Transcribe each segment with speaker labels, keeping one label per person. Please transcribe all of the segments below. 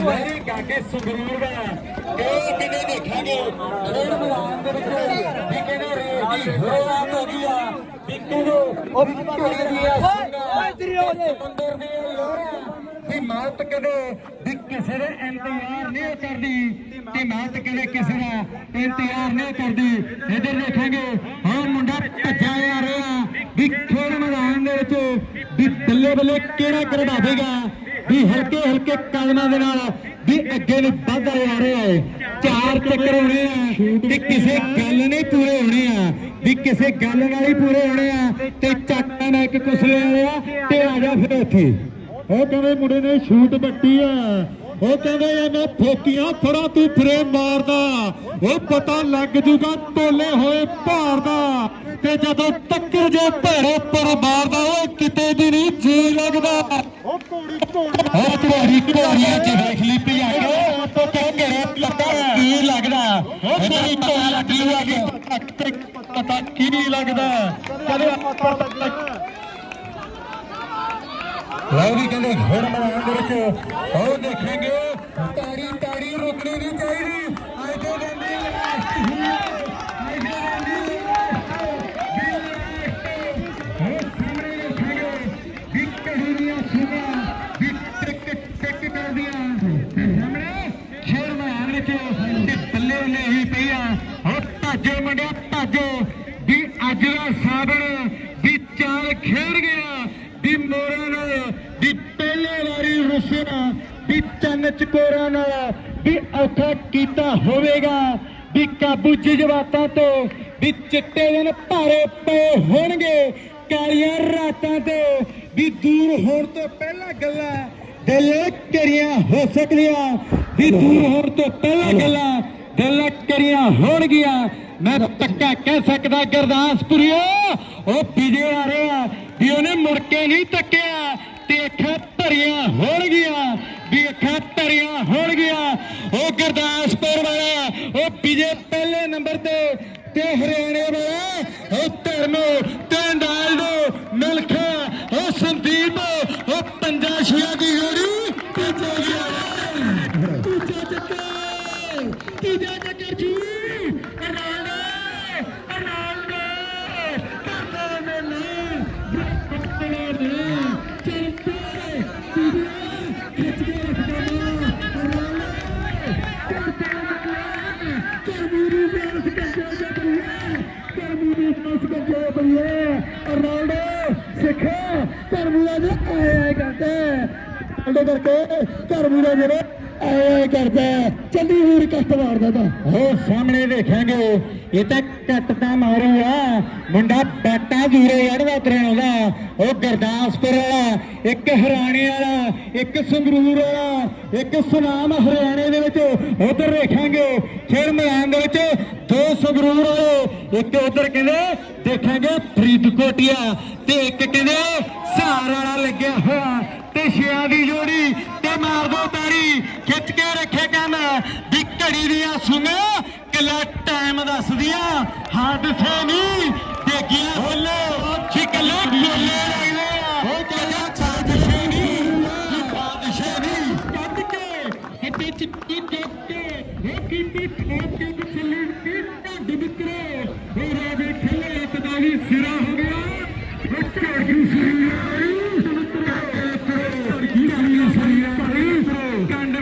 Speaker 1: ਲਹਿਰੀ ਗਾਗੇ ਸੰਗਰੂਰ ਦਾ। ਇਹ ਕਿਨੇ ਦੇਖਾਂਗੇ ਖੇਡ ਮੈਦਾਨ ਦੇ ਵਿੱਚ ਵੀ ਕਿਨੇ ਰੇਸ ਦੀ ਸ਼ੁਰੂਆਤ ਹੋ ਗਈ ਆ। ਵੀ ਕਿਨੇ ਉਹ ਕਿਹੜੀ ਦੀ ਆ ਸਮੁੰਦਰ ਦੇ। ਲੋਰਾਂ ਵੀ ਮੌਤ ਕਦੇ ਵੀ ਕਿਸੇ ਦੇ ਇੰਤਜ਼ਾਰ ਨਹੀਂ ਕਰਦੀ ਤੇ ਮੌਤ ਕਦੇ ਕਿਸੇ ਦਾ ਇੰਤਜ਼ਾਰ ਨਹੀਂ ਕਰਦੀ। ਇਧਰ ਦੇਖਾਂਗੇ ਹਾਂ ਮੁੰਡਾ ਭੱਜਾ ਆ ਰਿਹਾ ਵੀ ਖੇਡ ਮੈਦਾਨ ਦੇ ਵਿੱਚ ਵੀ ਬੱਲੇ ਬੱਲੇ ਕਿਹੜਾ ਕਰਵਾਵੇਗਾ ਵੀ ਹਲਕੇ ਹਲਕੇ ਕਦਮਾਂ ਦੇ ਨਾਲ ਵੀ ਅੱਗੇ ਨੂੰ ਵੱਧਦਾ ਜਾ ਰਿਹਾ ਹੈ ਚਾਰ ਚੱਕਰ ਹੋਣੇ ਆ ਤੇ ਕਿਸੇ ਗੱਲ ਨਹੀਂ ਪੂਰੇ ਹੋਣੇ ਆ, ਵੀ ਕਿਸੇ ਗੱਲ ਨਾਲ ਹੀ ਪੂਰੇ ਹੋਣੇ ਆ, ਤੇ ਚੱਕਾਂ ਨਾਲ ਇੱਕ ਕੁਸਲੇ ਵਾਲਿਆ ਤੇ ਆ ਜਾ ਫਿਰ ਇੱਥੇ। ਉਹ ਕਹਿੰਦੇ ਮੁੰਡੇ ਨੇ ਸ਼ੂਟ ਬੱਟੀ ਆ ਉਹ ਕਹਿੰਦੇ ਇਹ ਮੈਂ ਫੋਕੀਆਂ ਫੜਾ ਤੂੰ ਫਰੇਮ ਮਾਰਦਾ। ਉਹ ਪਤਾ ਲੱਗ ਜੂਗਾ ਟੋਲੇ ਹੋਏ ਭਾਰ ਦਾ। ਤੇ ਜਦੋਂ ਟੱਕਰ ਜੇ ਭੈੜੇ ਪਰ ਮਾਰਦਾ ਉਹ ਕਿਤੇ ਵੀ ਨਹੀਂ ਜੀ ਲੱਗਦਾ।
Speaker 2: ਉਹ ਘੋੜੀ ਘੋੜੀ
Speaker 1: ਹੋਰ ਘੋੜੀ ਚ ਵੇਖ ਲਈ ਭਜਾ ਕੇ ਤੋ ਕਹਿ ਘਰੇ ਲੱਗਾ ਕੀ ਲੱਗਦਾ। ਇਹਦੀ ਢੋਲ ਲੱਗੀ ਹੋਈ ਪਤਾ ਕੀ ਲੱਗਦਾ। ਕਦੇ
Speaker 2: ਪਤਾ ਲੱਗਣਾ
Speaker 1: ਲਓ ਵੀ ਕਹਿੰਦੇ ਘੋੜ ਮੈਦਾਨ ਦੇ ਵਿੱਚ ਉਹ ਦੇਖਾਂਗੇ। ਤਾੜੀ ਤਾੜੀ ਰੁਕਣੀ ਨਹੀਂ ਚਾਹੀਦੀ। ਅੱਜ ਦੇ ਦਿਨ ਦੀ ਸਾਹਮਣੇ ਖੇਡ ਮੈਦਾਨ ਵਿੱਚ, ਤੇ ਬੱਲੇ ਬੱਲੇ ਹੀ ਪਈਆ। ਹੋ ਭਾਜੋ ਮੁੰਡਿਆ ਭਾਜੋ ਵੀ ਅੱਜ ਦਾ ਸਾਬਣ ਵੀ ਚਾਲ ਖੇਡ ਗਿਆ ਵੀ ਮੋਰਾਂ ਨਾਲ ਵੀ ਪਹਿਲੇ ਵਾਰੀ ਰੁਸਿਆ ਵੀ ਚੰਨ ਚਕੋਰਾਂ ਨਾਲ ਵੀ ਔਖਾ ਕੀਤਾ ਹੋਵੇਗਾ, ਵੀ ਕਾਬੂ ਜਜ਼ਬਾਤਾਂ ਤੋਂ ਵੀ ਚਿੱਟੇ ਦਿਨ ਭਾਰੇ ਪਏ ਹੋਣਗੇ, ਕਾਲੀਆਂ ਰਾਤਾਂ ਤੋਂ ਵੀ ਦੂਰ ਹੋਣ ਤੋਂ ਪਹਿਲਾਂ ਗੱਲਾਂ ਦਿਲ ਕਰੀਆਂ ਹੋ ਸਕਦੀਆਂ, ਵੀ ਦੂਰ ਹੋਣ ਤੋਂ ਪਹਿਲਾਂ ਗੱਲਾਂ ਦਿਲ ਕਰੀਆਂ ਹੋਣਗੀਆਂ। ਮੈਂ ਪੱਕਾ ਕਹਿ ਸਕਦਾ ਗੁਰਦਾਸਪੁਰੀਓ, ਉਹ ਵਿਜੇ ਆ ਰਿਹਾ, ਵੀ ਉਹਨੇ ਮੁੜ ਕੇ ਨਹੀਂ ਤੱਕਿਆ, ਤੇ ਅੱਖਾਂ ਭਰੀਆਂ ਹੋਣਗੀਆਂ, ਵੀ ਅੱਖਾਂ ਭਰੀਆਂ ਹੋਣਗੀਆਂ। ਉਹ ਗੁਰਦਾਸਪੁਰ ਵਾਲਾ, ਉਹ ਵਿਜੇ ਪਹਿਲੇ ਨੰਬਰ ਤੇ ਤੇ ਹਰਿਆਣੇ ਵਾਲਾ, ਉਹ ਧਰਮ ਤੇ ਨਾਲਡੋ ਮਿਲਖਾ ਉਹ ਸੰਦੀਪ, ਉਹ ਪੰਜਾ ਛੀਆਂ ਦੀ ਜੋੜੀ, ਤੀਜਾ ਗਿਆ ਤੀਜਾ ਚੱਕਰ ਤੀਜਾ ਚੱਕਰ ਜੀ। ਬੈਸ ਕੰਜੇ ਜਬਰੀਏ ਰੋਨਾਲਡੋ ਸਿੱਖਾ ਦੇ ਆਏ ਆਏ ਕਰਦੇ ਉਹਦੇ ਕਰਕੇ ਕਰਮੂਰਾ ਜਿਹੜੇ ਆਏ ਆਏ ਕਰਦਾ ਚੱਲੀ ਹੂਰ ਕੱਟ ਮਾਰਦਾ ਤਾਂ। ਉਹ ਸਾਹਮਣੇ ਦੇਖਾਂਗੇ ਇਹ ਤਾਂ ਕੱਟ ਤਾਂ ਮਾਰੂ ਆ। ਮੁੰਡਾ ਬੈਟਾ ਦੂਰੇ ਯੜਦਾ ਤਰਾਉਂਦਾ ਉਹ ਗੁਰਦਾਸਪੁਰ ਵਾਲਾ, ਇੱਕ ਹਰਿਆਣੇ ਵਾਲਾ, ਇੱਕ ਸੰਗਰੂਰ ਵਾਲਾ, ਇੱਕ ਸੁਨਾਮ ਹਰਿਆਣੇ ਦੇ ਵਿੱਚ। ਉਧਰ ਦੇਖਾਂਗੇ ਖੇਡ ਮੈਦਾਨ ਦੇ ਵਿੱਚ ਦੋ ਸੰਗਰੂਰ ਵਾਲੇ, ਇੱਕ ਉਧਰ ਕਹਿੰਦੇ ਦੇਖਾਂਗੇ ਫਰੀਦਕੋਟੀਆ ਤੇ ਇੱਕ ਕਹਿੰਦੇ ਸਹਾਰ ਵਾਲਾ ਲੱਗਿਆ ਹੋਇਆ ਤੇ ਛਿਆਂ ਦੀ ਜੋੜੀ ਤੇ ਮਾਰ ਦੋ ਤਾੜੀ, ਖਿੱਚ ਕੇ ਰੱਖੇ ਕੰਮ ਵੀ ਘੜੀ ਦੀਆਂ ਸੁਣੋ ਕਿਲਾ ਟਾਈਮ ਦੱਸਦੀਆਂ। ਹਾਦਸੇ ਨਹੀਂ, ਦੇਖੀਆਂ ਬੋਲੋ ਉਹ ਝੜ ਗਈ ਸੀ ਕੰਡ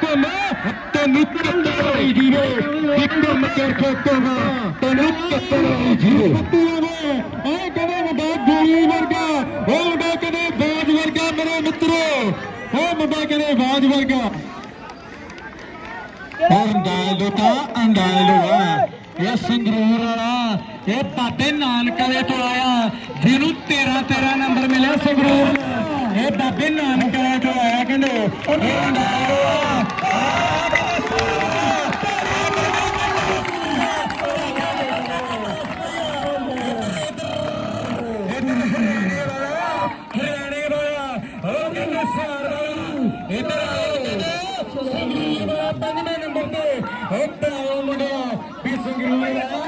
Speaker 1: ਘੁੰਮ ਤੈਨੂੰ ਕੱਟਣ ਵਾਲੀ ਜੀਵੇ ਘੁੰਮ ਚਰਖੇ ਘੁੰਮ ਤੈਨੂੰ ਕੱਟਣ ਵਾਲੀ ਜੀਵੇ ਇਹ ਕਦੇ ਮੁੰਡਾ ਗੋਲੀ ਵਰਗਾ ਉਹ ਮੁੰਡਾ ਕਦੇ ਬਾਜ ਵਰਗਾ ਮੇਰੇ ਮਿੱਤਰੋ ਉਹ ਮੁੰਡਾ ਕਦੇ ਬਾਜ ਵਰਗਾ ਉਹ ਅੰਦਾਜ਼ ਦੋ ਤਾਂ ਅੰਦਾਜ਼ ਲੋ ਆ ਇਹ ਸੰਗਰੂਰ ਵਾਲਾ ਇਹ ਬਾਬੇ ਨਾਨਕ ਵਾਲੇ ਤੋਂ ਆਇਆ। ਜਿਹਨੂੰ 13 13 ਨੰਬਰ ਮਿਲਿਆ ਸੰਗਰੂਰ ਇਹ ਬਾਬੇ ਨਾਨਕ ਵਾਲੇ ਤੋਂ ਆਇਆ ਕਹਿੰਦੇ ਉਹ ਅੰਦਾਜ਼ ਆ Sandra!